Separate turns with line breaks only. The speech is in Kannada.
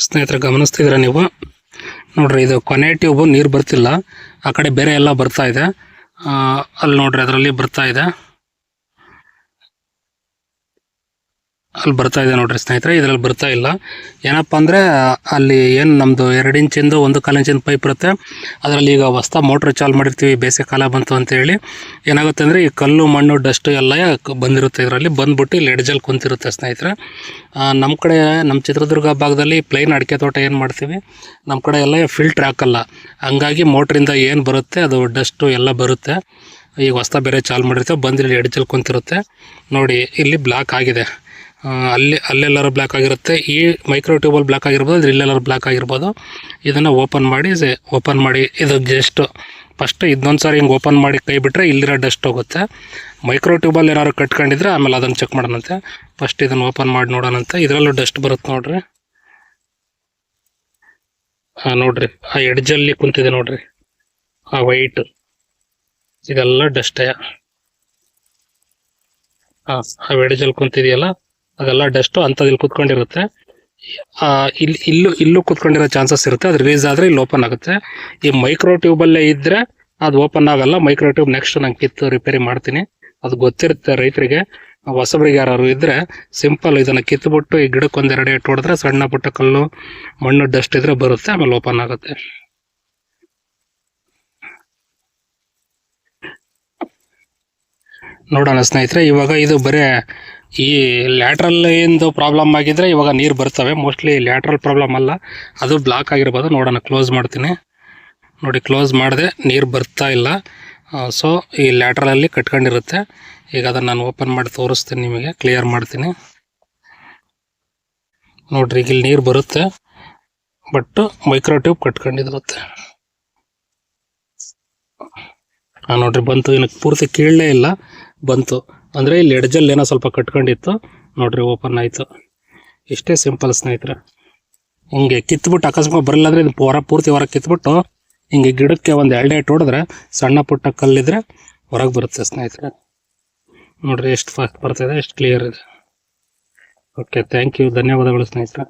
ಸ್ನೇಹಿತರೆ ಗಮನಿಸ್ತಿದ್ರೆ ನೀವು? ನೋಡ್ರಿ, ಇದು ಕೊನೆ ಟ್ಯೂಬು, ನೀರು ಬರ್ತಿಲ್ಲ. ಆ ಕಡೆ ಬೇರೆ ಎಲ್ಲ ಬರ್ತಾ ಇದೆ. ಅಲ್ಲಿ ನೋಡ್ರಿ, ಅದರಲ್ಲಿ ಬರ್ತಾ ಇದೆ. ಅಲ್ಲಿ ಬರ್ತಾ ಇದೆ ನೋಡ್ರಿ ಸ್ನೇಹಿತರೆ, ಇದರಲ್ಲಿ ಬರ್ತಾ ಇಲ್ಲ. ಏನಪ್ಪ ಅಂದರೆ, ಅಲ್ಲಿ ಏನು ನಮ್ಮದು ಎರಡು ಇಂಚಿಂದು ಒಂದು ಕಾಲು ಇಂಚಿನ ಪೈಪ್ ಇರುತ್ತೆ. ಅದರಲ್ಲಿ ಈಗ ಹೊಸ್ತಾ ಮೋಟ್ರ್ ಚಾಲು ಮಾಡಿರ್ತೀವಿ, ಬೇಸಿಗೆ ಕಾಲ ಬಂತು ಅಂತೇಳಿ ಏನಾಗುತ್ತೆ ಅಂದರೆ, ಈ ಕಲ್ಲು, ಮಣ್ಣು ಡಸ್ಟ್ ಎಲ್ಲ ಬಂದಿರುತ್ತೆ ಇದರಲ್ಲಿ. ಬಂದ್ಬಿಟ್ಟು ಇಲ್ಲಿ ಎಡ್ಜಲ್ಲಿ ಕುಂತಿರುತ್ತೆ ಸ್ನೇಹಿತರೆ. ನಮ್ಮ ಕಡೆ ನಮ್ಮ ಚಿತ್ರದುರ್ಗ ಭಾಗದಲ್ಲಿ ಪ್ಲೈನ್ ಅಡಿಕೆ ತೋಟ ಏನು ಮಾಡ್ತೀವಿ ನಮ್ಮ ಕಡೆ ಎಲ್ಲ ಫಿಲ್ಟ್ರ್ ಹಾಕಲ್ಲ. ಹಂಗಾಗಿ ಮೋಟ್ರಿಂದ ಏನು ಬರುತ್ತೆ, ಅದು ಡಸ್ಟು ಎಲ್ಲ ಬರುತ್ತೆ. ಈಗ ಹೊಸ್ತಾ ಬೇರೆ ಚಾಲು ಮಾಡಿರ್ತೀವಿ, ಬಂದು ಇಲ್ಲಿ ಎಡ್ಜಲ್ಲಿ ಕುಂತಿರುತ್ತೆ. ನೋಡಿ, ಇಲ್ಲಿ ಬ್ಲಾಕ್ ಆಗಿದೆ. ಅಲ್ಲಿ, ಅಲ್ಲೆಲ್ಲರೂ ಬ್ಲ್ಯಾಕ್ ಆಗಿರುತ್ತೆ. ಈ ಮೈಕ್ರೋ ಟ್ಯೂಬಲ್ ಬ್ಲ್ಯಾಕ್ ಆಗಿರ್ಬೋದು, ಅಂದರೆ ಇಲ್ಲೆಲ್ಲರೂ ಬ್ಲ್ಯಾಕ್ ಆಗಿರ್ಬೋದು. ಇದನ್ನು ಓಪನ್ ಮಾಡಿ ಓಪನ್ ಮಾಡಿ, ಇದು ಜಸ್ಟ್ ಫಸ್ಟ್ ಇದೊಂದು ಸಾರಿ ಹಿಂಗೆ ಓಪನ್ ಮಾಡಿ ಕೈ ಬಿಟ್ಟರೆ ಇಲ್ಲಿರೋ ಡಸ್ಟ್ ಹೋಗುತ್ತೆ. ಮೈಕ್ರೋ ಟ್ಯೂಬಲ್ ಏನಾದ್ರು ಕಟ್ಕೊಂಡಿದ್ರೆ ಆಮೇಲೆ ಅದನ್ನು ಚೆಕ್ ಮಾಡೋಣಂತೆ. ಫಸ್ಟ್ ಇದನ್ನು ಓಪನ್ ಮಾಡಿ ನೋಡೋಣಂತೆ. ಇದರಲ್ಲೂ ಡಸ್ಟ್ ಬರುತ್ತೆ ನೋಡ್ರಿ. ಹಾಂ ನೋಡ್ರಿ. ಆ ಎಡ್ಜಲ್ಲಿ ಕುಂತಿದೆ ನೋಡ್ರಿ. ಆ ವೈಟ್ ಇದೆಲ್ಲ ಡಸ್ಟೇ ಹಾಂ ಆ ಎಡ್ಜಲ್ಲಿ ಕುಂತಿದೆಯಲ್ಲ? ಅದೆಲ್ಲ ಡಸ್ಟು ಅಂಥದ್ದು ಇಲ್ಲಿ ಕುತ್ಕೊಂಡಿರುತ್ತೆ ಇಲ್ಲಿ ಇಲ್ಲೂ ಇಲ್ಲೂ ಕುತ್ಕೊಂಡಿರೋ ಚಾನ್ಸಸ್ ಇರುತ್ತೆ. ಅದು ರಿಲೀಸ್ ಆದರೆ ಇಲ್ಲಿ ಓಪನ್ ಆಗುತ್ತೆ. ಈ ಮೈಕ್ರೋ ಟ್ಯೂಬಲ್ಲೇ ಇದ್ದರೆ ಅದು ಓಪನ್ ಆಗಲ್ಲ. ಮೈಕ್ರೋ ಟ್ಯೂಬ್ ನೆಕ್ಸ್ಟ್ ನಾನು ಕಿತ್ತು ರಿಪೇರಿ ಮಾಡ್ತೀನಿ. ಅದು ಗೊತ್ತಿರುತ್ತೆ ರೈತರಿಗೆ. ಹೊಸಬ್ರಿಗೆ ಯಾರು ಇದ್ದರೆ ಸಿಂಪಲ್ ಇದನ್ನು ಕಿತ್ತುಬಿಟ್ಟು ಈ ಗಿಡಕ್ಕೆ ಒಂದೆರಡು ಏಟು ಹೊಡೆದ್ರೆ ಸಣ್ಣ ಪುಟ್ಟ ಕಲ್ಲು, ಮಣ್ಣು ಡಸ್ಟ್ ಇದ್ರೆ ಬರುತ್ತೆ, ಆಮೇಲೆ ಓಪನ್ ಆಗುತ್ತೆ. ನೋಡೋಣ ಸ್ನೇಹಿತರೆ, ಇವಾಗ ಇದು ಬರೇ ಈ ಲ್ಯಾಟ್ರಲ್ ಏನು ಪ್ರಾಬ್ಲಮ್ ಆಗಿದ್ರೆ ಇವಾಗ ನೀರು ಬರ್ತವೆ. ಮೋಸ್ಟ್ಲಿ ಲ್ಯಾಟ್ರಲ್ ಪ್ರಾಬ್ಲಮ್ ಅಲ್ಲ. ಅದು ಬ್ಲಾಕ್ ಆಗಿರ್ಬೋದು. ನೋಡೋಣ ಕ್ಲೋಸ್ ಮಾಡ್ತೀನಿ. ನೋಡಿ ಕ್ಲೋಸ್ ಮಾಡಿದೆ. ನೀರು ಬರ್ತಾ ಇಲ್ಲ. ಸೊ ಈ ಲ್ಯಾಟ್ರಲಲ್ಲಿ ಕಟ್ಕೊಂಡಿರುತ್ತೆ. ಈಗ ಅದನ್ನು ನಾನು ಓಪನ್ ಮಾಡಿ ತೋರಿಸ್ತೀನಿ ನಿಮಗೆ. ಕ್ಲಿಯರ್ ಮಾಡ್ತೀನಿ. ನೋಡ್ರಿ ಈಗ ಇಲ್ಲಿ ನೀರು ಬರುತ್ತೆ. ಬಟ್ ಮೈಕ್ರೋ ಟ್ಯೂಬ್ ಕಟ್ಕೊಂಡಿರುತ್ತೆ. ಹಾಂ ನೋಡ್ರಿ, ಬಂತು. ಇನ್ನು ಪೂರ್ತಿ ಕೀಳಲೇ ಇಲ್ಲ. ಬಂತು. ಅಂದರೆ ಇಲ್ಲಿ ಎಡ್ಜಲ್ಲಿ ಏನೋ ಸ್ವಲ್ಪ ಕಟ್ಕೊಂಡಿತ್ತು. ನೋಡ್ರಿ ಓಪನ್ ಆಯಿತು. ಇಷ್ಟೇ ಸಿಂಪಲ್ ಸ್ನೇಹಿತರೆ. ಹಿಂಗೆ ಕಿತ್ಬಿಟ್ಟು ಅಕಸ್ಮಾತ್ ಬರಲ್ಲ ಅಂದರೆ ಇದು ಹೊರ ಪೂರ್ತಿ ಹೊರಗೆ ಕಿತ್ಬಿಟ್ಟು ಹಿಂಗೆ ಗಿಡಕ್ಕೆ ಒಂದು ಎರಡೇ ಹೊಡೆದ್ರೆ ಸಣ್ಣ ಪುಟ್ಟ ಕಲ್ಲಿದ್ರೆ ಹೊರಗೆ ಬರುತ್ತೆ ಸ್ನೇಹಿತರೆ. ನೋಡ್ರಿ, ಎಷ್ಟು ಫಾಸ್ಟ್ ಬರ್ತಿದೆ, ಎಷ್ಟು ಕ್ಲಿಯರ್ ಇದೆ. ಓಕೆ ಥ್ಯಾಂಕ್ ಯು ಧನ್ಯವಾದಗಳು ಸ್ನೇಹಿತರೆ.